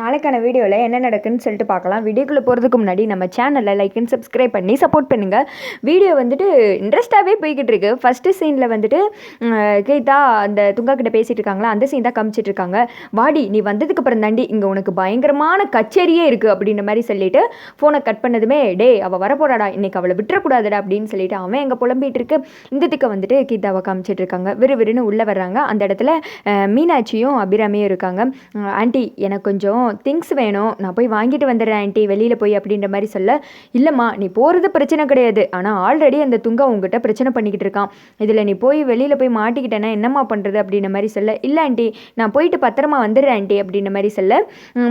நாளைக்கான வீடியோவில் என்ன நடக்குன்னு சொல்லிட்டு பார்க்கலாம். வீடியோக்குள்ளே போகிறதுக்கு முன்னாடி நம்ம சேனலை லைக் அண்ட் சப்ஸ்கிரைப் பண்ணி சப்போர்ட் பண்ணுங்கள் வீடியோ வந்துட்டு இன்ட்ரெஸ்ட்டாகவே போய்கிட்டு இருக்கு. ஃபஸ்ட்டு சீனில் வந்துட்டு கீதா அந்த துங்கா கிட்ட பேசிகிட்டு இருக்காங்களா? அந்த சீன் தான் காமிச்சிட்டு இருக்காங்க. வாடி நீ வந்ததுக்கு அப்புறம் தாண்டி இங்கே உனக்கு பயங்கரமான கச்சேரியே இருக்குது அப்படின்ற மாதிரி சொல்லிட்டு ஃபோனை கட் பண்ணதுமே டே அவள் வரப்போறாடா. இன்னைக்கு அவளை விட்டுறக்கூடாதுடா. அப்படின்னு சொல்லிட்டு அவன் எங்கே புலம்பிகிட்டு இருக்கு. இந்த திக்க வந்துட்டு கீதாவை காமிச்சிட்டு இருக்காங்க. விறுவிறுன்னு உள்ளே வர்றாங்க. அந்த இடத்துல மீனாட்சியும் அபிராமியும் இருக்காங்க. ஆண்டி எனக்கு கொஞ்சம் திங்ஸ் வேணும். நான் போய் வாங்கிட்டு வந்துடுறேன் ஆண்டி. வெளியில் போய் அப்படின்ற மாதிரி சொல்ல இல்லைம்மா நீ போகிறது பிரச்சனை கிடையாது. ஆனால் ஆல்ரெடி அந்த துங்கா உங்ககிட்ட பிரச்சனை பண்ணிக்கிட்டு இருக்கான். இதில் நீ போய் வெளியில் போய் மாட்டிக்கிட்டேன்னா என்னம்மா பண்ணுறது அப்படின்ற மாதிரி சொல்ல இல்லை ஆண்டி. நான் போயிட்டு பத்திரமா வந்துடுறேன் ஆண்டி. அப்படின்ற மாதிரி சொல்ல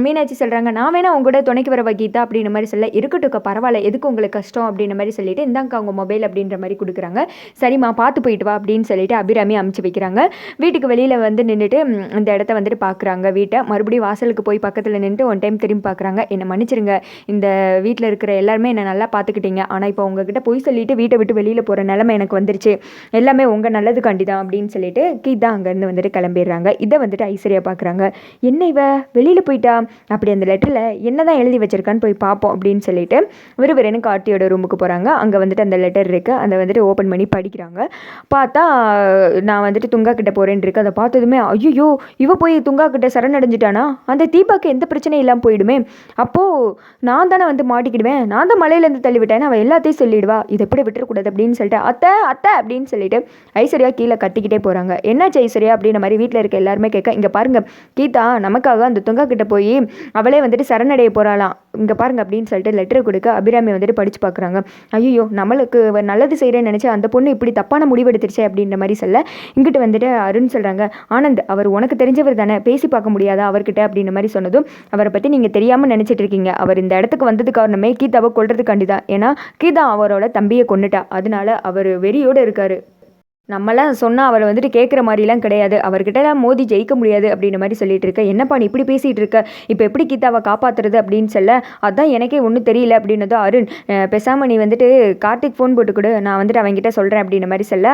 மீனாட்சி சொல்கிறாங்க நான் வேணா உங்க கூட துணைக்கு வர கீதா அப்படின்ற மாதிரி சொல்ல இருக்கட்டும்க்கா பரவாயில்ல. எதுக்கு உங்களுக்கு கஷ்டம்? அப்படின்ற மாதிரி சொல்லிட்டு இந்தாங்க அவங்க மொபைல் அப்படின்ற மாதிரி கொடுக்குறாங்க. சரிம்மா பார்த்து போயிட்டு வா அப்படின்னு சொல்லிட்டு அபிராமி அமுச்சு வைக்கிறாங்க. வீட்டுக்கு வெளியில் வந்து நின்றுட்டு இந்த இடத்த வந்துட்டு பார்க்குறாங்க வீட்டை. மறுபடியும் வாசலுக்கு போய் பக்கத்தில் நின்றுட்டு ஒன் டைம் திரும்பி பார்க்குறாங்க என்னை மன்னிச்சிருங்க. இந்த வீட்டில் இருக்கிற எல்லாருமே என்னை நல்லா பார்த்துக்கிட்டீங்க ஆனால் இப்போ உங்ககிட்ட போய் சொல்லிட்டு வீட்டை விட்டு வெளியில் போகிற நிலமை எனக்கு வந்துருச்சு. எல்லாமே உங்கள் நல்லதுக்காண்டி தான் அப்படின்னு சொல்லிட்டு கீதா அங்கேருந்து வந்துட்டு கிளம்பிடுறாங்க. இதை வந்துட்டு ஐஸ்வர்யா பார்க்குறாங்க என்ன இவ? வெளியில் போயிட்டா? அப்படி அந்த லெட்டரில் என்ன தான் எழுதி வச்சிருக்கான்னு போய் பார்ப்போம் அப்படின்னு சொல்லிட்டு விறுவிறுன்னு கார்த்தியோட ரூமுக்கு போகிறாங்க அங்கே வந்துட்டு அந்த லெட்டர் இருக்குது அதை வந்துட்டு ஓப்பன் பண்ணி படிக்கிறாங்க. பார்த்தா நான் வந்துட்டு துங்கா கிட்ட போகிறேன் இருக்கு. அதை பார்த்ததுமே ஐயோ இவ போய் துங்கா கிட்ட சரணடைஞ்சிட்டானா? அந்த தீபாக்கு எந்த பிரச்சனையும் இல்லாமல் போயிடுமே. அப்போது நான் தானே வந்து மாட்டிக்கிடுவேன். நான் தான் மலையிலேருந்து தள்ளிவிட்டேன் அவள் எல்லாத்தையும் சொல்லிடுவா. இதை எப்படி விட்டுறக்கூடாது அப்படின்னு சொல்லிட்டு அத்தை அத்தை அப்படின்னு சொல்லிட்டு ஐஸ்வர்யா கீழே கத்திக்கிட்டே போகிறாங்க என்னாச்சு ஐஸ்வர்யா அப்படின்ற மாதிரி வீட்டில் இருக்க எல்லாருமே கேட்க இங்கே பாருங்க கீதா நமக்காக அந்த துங்கா கிட்ட போய் அவளே வந்துட்டு சரணடைய போகிறாளாம் இங்கே பாருங்க அப்படின்னு சொல்லிட்டு லெட்டர் கொடுக்க அபிராமி வந்துட்டு படித்து பார்க்குறாங்க. ஐயோ நம்மளுக்கு நல்லது செய்கிறேன்னு நினச்சி அந்த பொண்ணு இப்படி தப்பான முடிவு எடுத்துருச்சே அப்படின்ற மாதிரி சொல்ல இங்கிட்டு வந்துட்டு அருண் சொல்கிறாங்க ஆனந்த் அவர் உனக்கு தெரிஞ்சவர் தானே பேசி பார்க்க முடியாதா அவர்கிட்ட? அப்படின்ற மாதிரி சொன்னதும் அவரை பற்றி நீங்கள் தெரியாமல் நினச்சிட்டு இருக்கீங்க. அவர் இந்த இடத்துக்கு வந்தது காரணமே கீதாவை கொள்றதுக்காண்டி தான் ஏன்னா கீதா அவரோட தம்பியை கொண்டுட்டா அதனால அவர் வெறியோடு இருக்காரு. நம்மளாம் சொன்னால் அவரை வந்துட்டு கேட்குற மாதிரிலாம் கிடையாது. அவர்கிட்டலாம் மோதி ஜெயிக்க முடியாது அப்படின்ற மாதிரி சொல்லிட்டு இருக்க. என்னப்பா நீ இப்படி பேசிகிட்டு இருக்க? இப்போ எப்படி கீதாவை காப்பாற்றுறது அப்படின்னு சொல்ல அதான் எனக்கே ஒன்றும் தெரியல அப்படின்னதும் அருண் அஹ் நீ வந்துட்டு கார்த்திக் ஃபோன் போட்டு கொடு. நான் வந்துட்டு அவங்ககிட்ட சொல்கிறேன் அப்படின்ற மாதிரி சொல்ல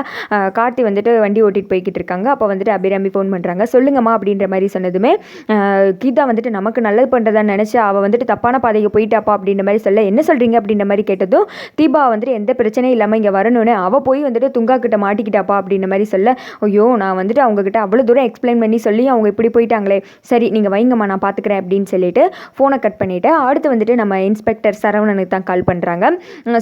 கார்த்தி வந்துட்டு வண்டி ஓட்டிட்டு போய்கிட்டு இருக்காங்க. அப்போ வந்துட்டு அபிராமி ஃபோன் பண்ணுறாங்க சொல்லுங்கம்மா அப்படின்ற மாதிரி சொன்னதுமே கீதா வந்துட்டு நமக்கு நல்லது பண்ணுறதா நினச்சி அவள் வந்துட்டு தப்பான பாதைக்கு போயிட்டாப்பா அப்படின்ற மாதிரி சொல்ல என்ன சொல்கிறீங்க அப்படின்ற மாதிரி கேட்டதும் தீபா வந்துட்டு எந்த பிரச்சனையும் இல்லாமல் இங்கே வரணும்னு அவள் போய் வந்துட்டு துங்கா கிட்ட போயிட்டாப்பா அப்படின்ற மாதிரி சொல்ல ஐயோ நான் வந்துட்டு அவங்கக்கிட்ட அவ்வளோ தூரம் எக்ஸ்பிளைன் பண்ணி சொல்லி அவங்க இப்படி போயிட்டாங்களே. சரி நீங்கள் வைங்கம்மா நான் பார்த்துக்கிறேன் அப்படின்னு சொல்லிட்டு ஃபோனை கட் பண்ணிவிட்டு அடுத்து வந்துட்டு நம்ம இன்ஸ்பெக்டர் சரவணனுக்கு தான் கால் பண்ணுறாங்க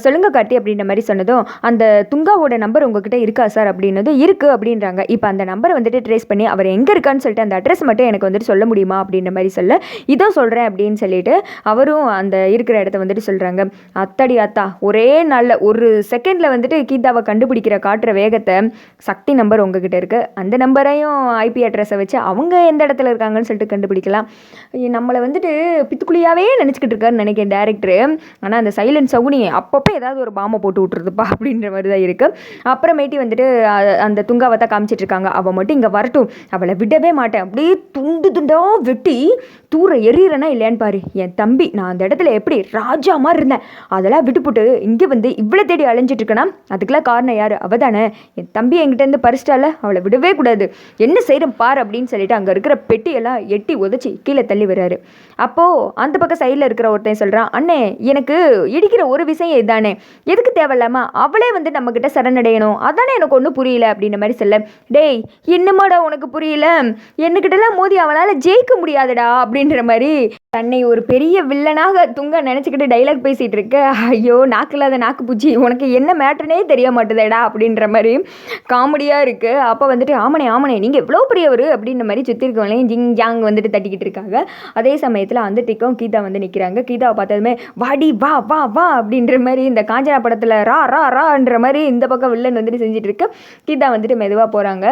சொல்லுங்க காட்டி அப்படின்ற மாதிரி சொன்னதும் அந்த துங்காவோட நம்பர் உங்ககிட்ட இருக்கா சார் அப்படின்னதும் இருக்குது அப்படின்றாங்க. இப்போ அந்த நம்பரை வந்துட்டு ட்ரேஸ் பண்ணி அவர் எங்கே இருக்கான்னு சொல்லிட்டு அந்த அட்ரஸ் மட்டும் எனக்கு வந்துட்டு சொல்ல முடியுமா? அப்படின்ற மாதிரி சொல்ல இதோ சொல்கிறேன் அப்படின்னு சொல்லிட்டு அவரும் அந்த இருக்கிற இடத்த வந்துட்டு சொல்கிறாங்க அத்தடி அத்தா ஒரே நாளில் ஒரு செகண்டில் வந்துட்டு கீதாவை கண்டுபிடிக்கிற காட்டுற வேகத்தை சக்தி நம்பர் உங்ககிட்ட இருக்குது அந்த நம்பரையும் ஐபி அட்ரஸை வச்சு அவங்க எந்த இடத்துல இருக்காங்கன்னு சொல்லிட்டு கண்டுபிடிக்கலாம். நம்மளை வந்துட்டு பித்துக்குழியாகவே நினச்சிக்கிட்டு இருக்காருன்னு நினைக்கிறேன் டேரக்டரு ஆனால் அந்த சைலண்ட் சவுனி அப்பப்போ ஏதாவது ஒரு பாம்பை போட்டு விட்றதுப்பா அப்படின்ற மாதிரி தான் இருக்குது அப்புறமேட்டி வந்துட்டு அந்த துங்காவை தான் காமிச்சிட்டுருக்காங்க அவள் மட்டும் இங்கே வரட்டும். அவளை விடவே மாட்டேன். அப்படியே துண்டு துண்டாக வெட்டி தூர எறிகிறேனா இல்லையான்னு பாரு. என் தம்பி நான் அந்த இடத்துல எப்படி ராஜா மாதிரி இருந்தேன். அதெல்லாம் விட்டுப்புட்டு இங்கே வந்து இவ்வளோ தேடி அலைஞ்சிட்டு அதுக்கெல்லாம் காரணம் யார்? அவதானே என் தம்பி என்கிட்டேருந்து பறிச்சிட்டால அவளை விடவே கூடாது. என்ன செய்கிறேன் பார் அப்படின்னு சொல்லிட்டு அங்கே இருக்கிற பெட்டியெல்லாம் எட்டி உதச்சி கீழே தள்ளி வர்றாரு அப்போது அந்த பக்கம் சைடில் இருக்கிற ஒருத்தன் சொல்கிறான் அண்ணே எனக்கு இடிக்கிற ஒரு விஷயம் இதானே எதுக்கு தேவையில்லாமா அவளே வந்து நம்மக்கிட்ட சரணடையணும். அதானே எனக்கு ஒன்றும் புரியல அப்படின்ற மாதிரி சொல்ல டேய் என்னமாடா உனக்கு புரியல? என்னக்கிட்டலாம் மோதி அவளால் ஜெயிக்க முடியாதுடா அப்படின்ற மாதிரி தன்னை ஒரு பெரிய வில்லனாக துங்க நினச்சிக்கிட்டு டைலாக் பேசிகிட்டு இருக்க ஐயோ நாக்கில்லாத நாக்கு பூச்சி உனக்கு என்ன மேட்டர்னே தெரிய மாட்டுதேடா அப்படின்ற மாதிரி காமெடியாக இருக்குது அப்போ வந்துட்டு ஆமனே ஆமனே நீங்கள் எவ்வளோ பெரியவர் அப்படின்ற மாதிரி சுற்றி இருக்கவங்களையும் ஜிங் ஜாங் வந்துட்டு தட்டிக்கிட்டு இருக்காங்க. அதே சமயத்தில் அந்த டிக்கும் கீதா வந்து நிற்கிறாங்க கீதாவை பார்த்ததுமே வாடி வா வா வா அப்படின்ற மாதிரி இந்த காஞ்சனா படத்தில் ரா ரா ரான்ற மாதிரி இந்த பக்கம் வில்லன் வந்துட்டு செஞ்சுட்டு இருக்கு. கீதா வந்துட்டு மெதுவாக போகிறாங்க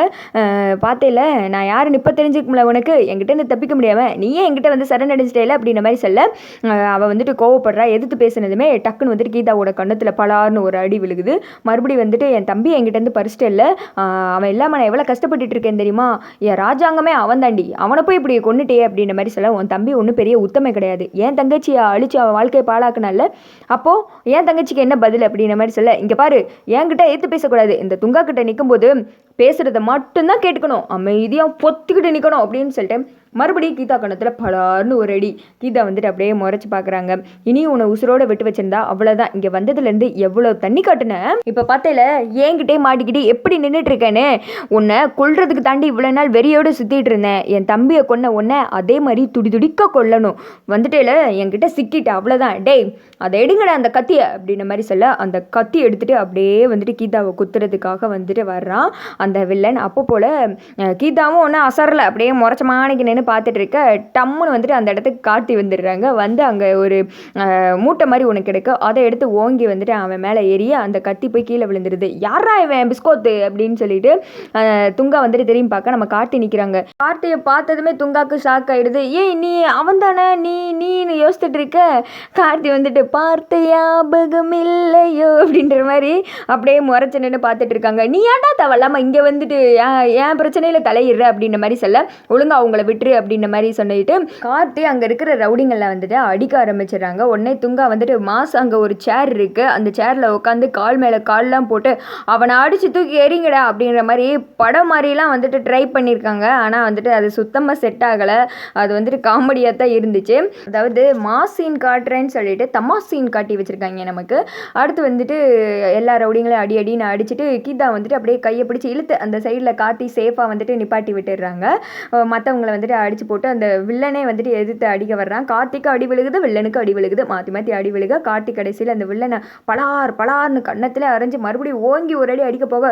பார்த்தேல நான் யாருன்னு இப்போ தெரிஞ்சுக்கல உனக்கு. என்கிட்ட இருந்து தப்பிக்க முடியாமல் நீயே என்கிட்ட வந்து சரணடைஞ்சிட்டேல? அப்படின்ற மாதிரி சொல்ல அவள் வந்துட்டு கோவப்படுறா. எதிர்த்து பேசுனதுமே டக்குன்னு வந்துட்டு கீதாவோட கண்ணத்தில் பலார்னு ஒரு அடி விழுகுது. மறுபடியும் வந்துட்டு என் தம்பி என்கிட்ட இருந்து பறிச்சிட்டு இல்லை அவன் இல்லாமல் நான் எவ்வளோ கஷ்டப்பட்டுட்டு இருக்கேன் தெரியுமா? என் ராஜாங்கமே அவன் தாண்டி. அவனை போய் இப்படி கொண்டுட்டே அப்படின்ற மாதிரி சொல்ல உன் தம்பி ஒன்றும் பெரிய உத்தமை கிடையாது. என் தங்கச்சியை அழிச்சு அவன் வாழ்க்கையை பாழாக்குனால அப்போது என் தங்கச்சிக்கு என்ன பதில் அப்படின்ற மாதிரி சொல்ல இங்கே பாரு என்கிட்ட ஏற்று பேசக்கூடாது. இந்த துங்கா கிட்ட நிற்கும்போது பேசுகிறத மட்டும்தான் கேட்டுக்கணும். அமைதியாக பொத்திக்கிட்டு நிற்கணும் அப்படின்னு சொல்லிட்டு மறுபடியும் கீதா கணத்தில் பலார்னு ஒரு அடி. கீதா வந்துட்டு அப்படியே முறைச்சி பார்க்குறாங்க இனி உன்னை உசுரோட விட்டு வச்சிருந்தா அவ்வளோதான் இங்கே வந்ததுலேருந்து எவ்வளோ தண்ணி காட்டுனேன் இப்போ பார்த்தேல ஏங்கிட்டே மாட்டிக்கிட்டு எப்படி நின்றுட்டு இருக்கேன்னு? உன்னை கொல்றதுக்கு தாண்டி இவ்வளோ நாள் வெறியோடு சுற்றிட்டு இருந்தேன். என் தம்பியை கொன்ன உன்னை அதே மாதிரி துடி துடிக்க கொல்லணும். வந்துட்டேல என்கிட்ட சிக்கிட்ட அவ்வளோதான் டேய் அதை எடுங்கடா அந்த கத்தியை அப்படின்ன மாதிரி சொல்ல அந்த கத்தி எடுத்துகிட்டு அப்படியே வந்துட்டு கீதாவை குத்துறதுக்காக வந்துட்டு வர்றான். அந்த வில்லன் அப்போ போல் கீதாவும் ஒன்றும் அசரல. அப்படியே முறைச்ச மாணிக்கு நின்று பார்த்துட்டு இருக்க டம்முன்னு வந்துட்டு அந்த இடத்துக்கு காட்டி வந்துடுறாங்க வந்து அங்கே ஒரு மூட்டை மாதிரி ஒன்று கிடைக்கும் அதை எடுத்து ஓங்கி வந்துட்டு அவன் மேலே ஏறி அந்த கத்தி போய் கீழே விழுந்துருது. யாரா இவன் பிஸ்கோத்து? அப்படின்னு சொல்லிட்டு துங்கா வந்துட்டு திரும்பி பார்க்க நம்ம கார்த்தி நிற்கிறாங்க கார்த்தியை பார்த்ததுமே துங்காக்கு ஷாக் ஆகிடுது ஏய் நீ அவன் தானே? நீ நீன்னு யோசிச்சுட்டு இருக்க? கார்த்தி வந்துட்டு பார்த்த ஞாபகம் இல்லையோ? அப்படின்ற மாதிரி அப்படியே முறைச்சு நின்று பார்த்துட்டு இருக்காங்க. நீ ஏன்டா தேவையில்லாம இங்கே இங்கே வந்துட்டு ஏன் என் பிரச்சனையில் தலையிடுற? அப்படின்ற மாதிரி சொல்ல ஒழுங்கா அவங்கள விட்டுரு அப்படின்ற மாதிரி சொல்லிட்டு கார்த்தி அங்கே இருக்கிற ரவுடிங்களை வந்துட்டு அடிக்க ஆரம்பிச்சிடுறாங்க. உடனே துங்கா வந்துட்டு மாஸ் அங்கே ஒரு சேர் இருக்குது அந்த சேரில் உட்காந்து கால் மேலே கால்லாம் போட்டு அவனை அடித்து தூக்கி எறிங்கடா அப்படின்ற மாதிரி படம் மாதிரிலாம் வந்துட்டு ட்ரை பண்ணியிருக்காங்க ஆனால் வந்துட்டு அது சுத்தமாக செட் ஆகலை. அது வந்துட்டு காமெடியாக தான் இருந்துச்சு. அதாவது மாஸ் சீன் காட்டுறேன்னு சொல்லிட்டு தமாஸ் சீன் காட்டி வச்சுருக்காங்க நமக்கு. அடுத்து வந்துட்டு எல்லா ரவுடிங்களையும் அடி அடின்னு அடிச்சுட்டு கீதா வந்துட்டு அப்படியே கையை பிடிச்சி இழுத்து அந்த சைடில் காட்டி சேஃபாக வந்துட்டு நிப்பாட்டி விட்டுடுறாங்க. மற்றவங்கள வந்துட்டு அடித்து போட்டு அந்த வில்லனே வந்துட்டு எதிர்த்து அடிக்க வர்றான். கார்த்திக்கு அடி விழுகுது வில்லனுக்கு அடி விழுகுது. மாற்றி மாற்றி அடி விழுக. கார்த்தி கடைசியில் அந்த வில்லனை பலார் பலார்னு கன்னத்தில் அரைஞ்சு மறுபடியும் ஓங்கி ஒரு அடி அடிக்க போக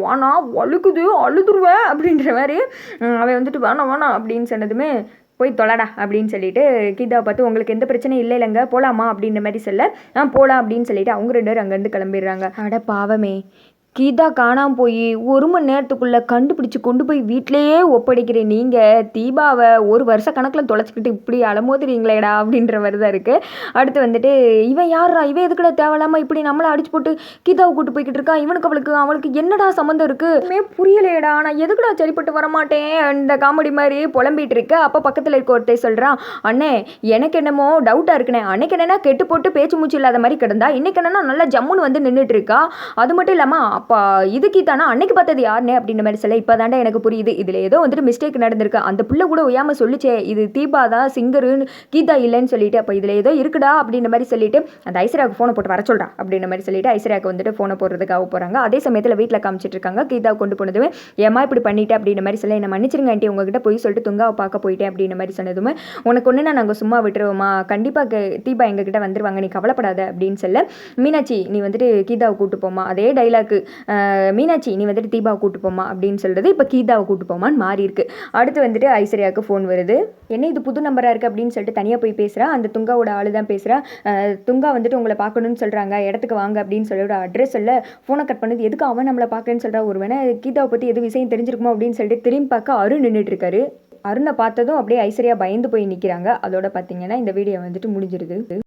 வானா வழுக்குது அழுதுருவேன் அப்படின்ற மாதிரி அவன் வந்துட்டு வேணாம் வேணாம் அப்படின்னு சொன்னதுமே போய் தொலைடா அப்படின்னு சொல்லிட்டு கீதாவை பார்த்து உங்களுக்கு எந்த பிரச்சனையும் இல்லை இல்லைங்க போகலாமா அப்படின்ற மாதிரி சொல்ல ஆ போகலாம் அப்படின்னு சொல்லிட்டு அவங்க ரெண்டு பேரும் அங்கேருந்து கிளம்பிடுறாங்க. அட பாவமே. கீதா காணாம போய் ஒரு மணி நேரத்துக்குள்ளே கண்டுபிடிச்சு கொண்டு போய் வீட்டிலேயே ஒப்படைக்கிற நீங்கள் தீபாவை ஒரு வருஷ கணக்கில் தொலைச்சிக்கிட்டு இப்படி அலமோதுறீங்களேடா அப்படின்ற மாதிரி தான் இருக்குது அடுத்து வந்துட்டு இவன் யாரா இவன் எதுக்குடா தேவையில்லாமல் இப்படி நம்மளை அடிச்சு போட்டு கீதாவை கூட்டு போய்கிட்டு இருக்கான் இவனுக்கு அவளுக்கு அவளுக்கு என்னடா சம்மந்தம் இருக்குமே புரியலையடா புரியலையேடா. நான் எதுக்குடா சரிப்பட்டு வரமாட்டேன்? இந்த காமெடி மாதிரி புலம்பிட்டு இருக்கு. அப்போ பக்கத்தில் இருக்க ஒருத்தர் சொல்கிறான் அண்ணே எனக்கு என்னமோ டவுட்டாக இருக்குண்ணே. அன்னைக்கு என்னென்னா கெட்டு போட்டு பேச்சு மூச்சு இல்லாத மாதிரி கிடந்தா இன்னைக்கு என்னன்னா நல்லா ஜம்முன்னு வந்து நின்றுட்டு இருக்கா? அது மட்டும் இல்லாமல் அப்போ இது கீதானா அன்னைக்கு பார்த்தது யாருனே அப்படின்ற மாதிரி சொல்ல இப்போ தாண்டா எனக்கு புரியுது. இதில் ஏதோ வந்துட்டு மிஸ்டேக் நடந்திருக்கு. அந்த புள்ள கூட ஒய்யாமல் சொல்லிச்சே இது தீபா தான் சிங்கருன்னு கீதா இல்லைன்னு சொல்லிட்டு அப்போ இதில் ஏதோ இருக்குடா அப்படின்ற மாதிரி சொல்லிட்டு அந்த ஐஸ்வர்யாவுக்கு ஃபோனை போட்டு வர சொல்கிறா அப்படின்ற மாதிரி சொல்லிட்டு ஐஸ்வர்யாவுக்கு வந்துட்டு ஃபோனை போடுறதுக்காக போகிறாங்க அதே சமயத்தில் வீட்டில் காமிச்சிட்டு இருக்காங்க கீதாவை கொண்டு போனதுமே ஏமா இப்படி பண்ணிட்டேன் அப்படின்ற மாதிரி சொல்ல என்ன மன்னிச்சிருங்க ஆண்டி உங்ககிட்ட போய் சொல்லிட்டு துங்காவை பார்க்க போயிட்டேன் அப்படின்ற மாதிரி சொன்னதுமே உனக்கு ஒன்று நான் நாங்கள் சும்மா விட்டுருவோமா கண்டிப்பாக தீபா எங்ககிட்ட வந்துருவாங்க. நீ கவலைப்படாத அப்படின்னு சொல்ல மீனாட்சி நீ வந்துட்டு கீதாவை கூட்டு போமா அதே டைலாக்கு மீனாட்சி நீ வந்துட்டு தீபாவை கூட்டு போமா அப்படின்னு சொல்கிறது இப்போ கீதாவை கூட்டு போமான்னு மாறி இருக்கு. அடுத்து வந்துட்டு ஐஸ்வர்யாவுக்கு ஃபோன் வருது. என்ன இது புது நம்பராக இருக்குது அப்படின்னு சொல்லிட்டு தனியாக போய் பேசுகிறா அந்த துங்காவோட ஆளு தான் பேசுகிறா துங்கா வந்துட்டு உங்களை பார்க்கணும்னு சொல்கிறாங்க இடத்துக்கு வாங்க அப்படின்னு சொல்லி ஒரு அட்ரஸ் சொல்ல ஃபோனை கட் பண்ணது. எதுக்கு அவன் நம்மளை பார்க்கணும்னு சொல்கிறா ஒருவனே கீதாவை பற்றி எது விஷயம் தெரிஞ்சிருக்குமோ அப்படின்னு சொல்லிட்டு திரும்பி பார்க்க அருண் நின்றுட்டுருக்காரு அருணை பார்த்ததும் அப்படியே ஐஸ்வர்யா பயந்து போய் நிற்கிறாங்க அதோட பார்த்தீங்கன்னா இந்த வீடியோ வந்துட்டு முடிஞ்சிருது.